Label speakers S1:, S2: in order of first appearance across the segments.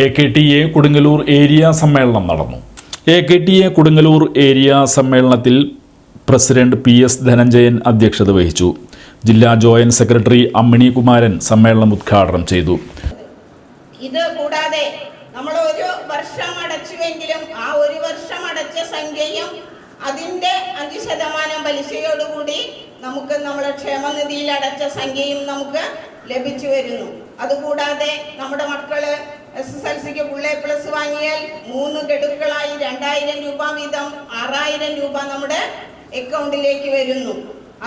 S1: A K T A Kodungallur area സമ്മേളനം നടന്നു. A K T A Kodungallur area സമ്മേളനത്തിൽ president P S Dhananjayan അധ്യക്ഷത വഹിച്ചു. ജില്ലാ ജോയിന്റ് സെക്രട്ടറി അമ്മിണി കുമാരൻ സമ്മേളനം ഉദ്ഘാടനം ചെയ്തു.
S2: ഇത് കൂടാതെ നമ്മൾ ഒരു വർഷം അടച്ചുവെങ്കിലും ആ ഒരു വർഷം അടച്ച സംഖ്യയും അതിന്റെ അഞ്ച് ശതമാനം പലിശയോടുകൂടി നമുക്ക് നമ്മുടെ ക്ഷേമനിധിയിൽ അടച്ച സംഖ്യയും നമുക്ക് ലഭിച്ചു വരുന്നു. അതുകൂടാതെ നമ്മുടെ മക്കൾ എസ് എസ് എൽ സിക്ക് ഫുൾ എ പ്ലസ് വാങ്ങിയാൽ മൂന്ന് ഗഡുക്കളായി രണ്ടായിരം രൂപ വീതം ആറായിരം രൂപ നമ്മുടെ അക്കൗണ്ടിലേക്ക് വരുന്നു.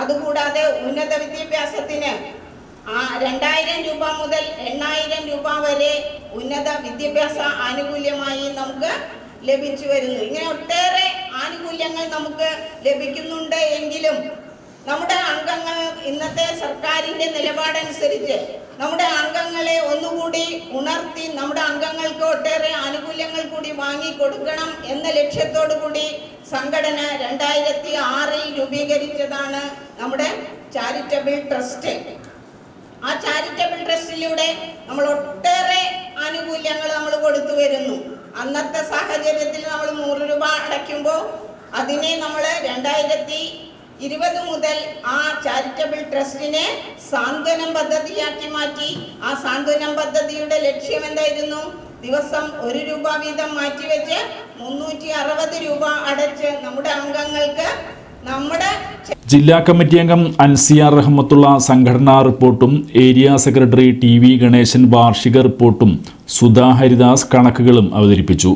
S2: അതുകൂടാതെ ഉന്നത വിദ്യാഭ്യാസത്തിന് രണ്ടായിരം രൂപ മുതൽ എണ്ണായിരം രൂപ വരെ ഉന്നത വിദ്യാഭ്യാസ ആനുകൂല്യമായി നമുക്ക് ലഭിച്ചു വരുന്നു. ഇങ്ങനെ ഒട്ടേറെ ആനുകൂല്യങ്ങൾ നമുക്ക് ലഭിക്കുന്നുണ്ട് എങ്കിലും നമ്മുടെ അംഗങ്ങൾ ഇന്നത്തെ സർക്കാരിന്റെ നിലപാടനുസരിച്ച് നമ്മുടെ അംഗങ്ങളെ ഒന്നുകൂടി ഉണർത്തി നമ്മുടെ അംഗങ്ങൾക്ക് ഒട്ടേറെ ആനുകൂല്യങ്ങൾ കൂടി വാങ്ങിക്കൊടുക്കണം എന്ന ലക്ഷ്യത്തോടു കൂടി സംഘടന രണ്ടായിരത്തി ആറിൽ രൂപീകരിച്ചതാണ് നമ്മുടെ ചാരിറ്റബിൾ ട്രസ്റ്റ് ആ ചാരിറ്റബിൾ ട്രസ്റ്റിലൂടെ നമ്മൾ ഒട്ടേറെ ആനുകൂല്യങ്ങൾ നമ്മൾ കൊടുത്തു വരുന്നു. അന്നത്തെ സാഹചര്യത്തിൽ നമ്മൾ നൂറ് രൂപ അടയ്ക്കുമ്പോൾ അതിനെ നമ്മൾ രണ്ടായിരത്തി ഇരുപത് മുതൽ ആ ചാരിറ്റബിൾ ട്രസ്റ്റിനെ സാന്ത്വനം പദ്ധതിയാക്കി മാറ്റി ആ സാന്ത്വനം പദ്ധതിയുടെ ലക്ഷ്യം എന്തായിരുന്നു? ദിവസം ഒരു രൂപ വീതം മാറ്റിവെച്ച് മുന്നൂറ്റി അറുപത് രൂപ അടച്ച് നമ്മുടെ അംഗങ്ങൾക്ക് നമ്മുടെ
S1: ജില്ലാ കമ്മിറ്റി അംഗം അൻസിയാർ റഹ്മത്തുള്ള സംഘടനാ റിപ്പോർട്ടും area secretary T V Ganeshan വാർഷിക റിപ്പോർട്ടും സുധാ ഹരിദാസ് കണക്കുകളും അവതരിപ്പിച്ചു.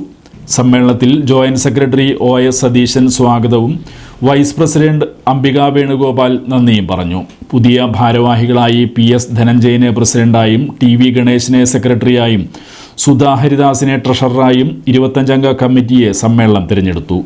S1: സമ്മേളനത്തിൽ joint secretary O S Satheeshan സ്വാഗതവും വൈസ് പ്രസിഡന്റ് അംബിക വേണുഗോപാൽ നന്ദിയും പറഞ്ഞു. പുതിയ ഭാരവാഹികളായി പി എസ് ധനഞ്ജയനെ പ്രസിഡന്റായും ടി വി ഗണേശിനെ സെക്രട്ടറിയായും സുധാ ഹരിദാസിനെ ട്രഷററായും ഇരുപത്തഞ്ചംഗ കമ്മിറ്റിയെ സമ്മേളനം തിരഞ്ഞെടുത്തു.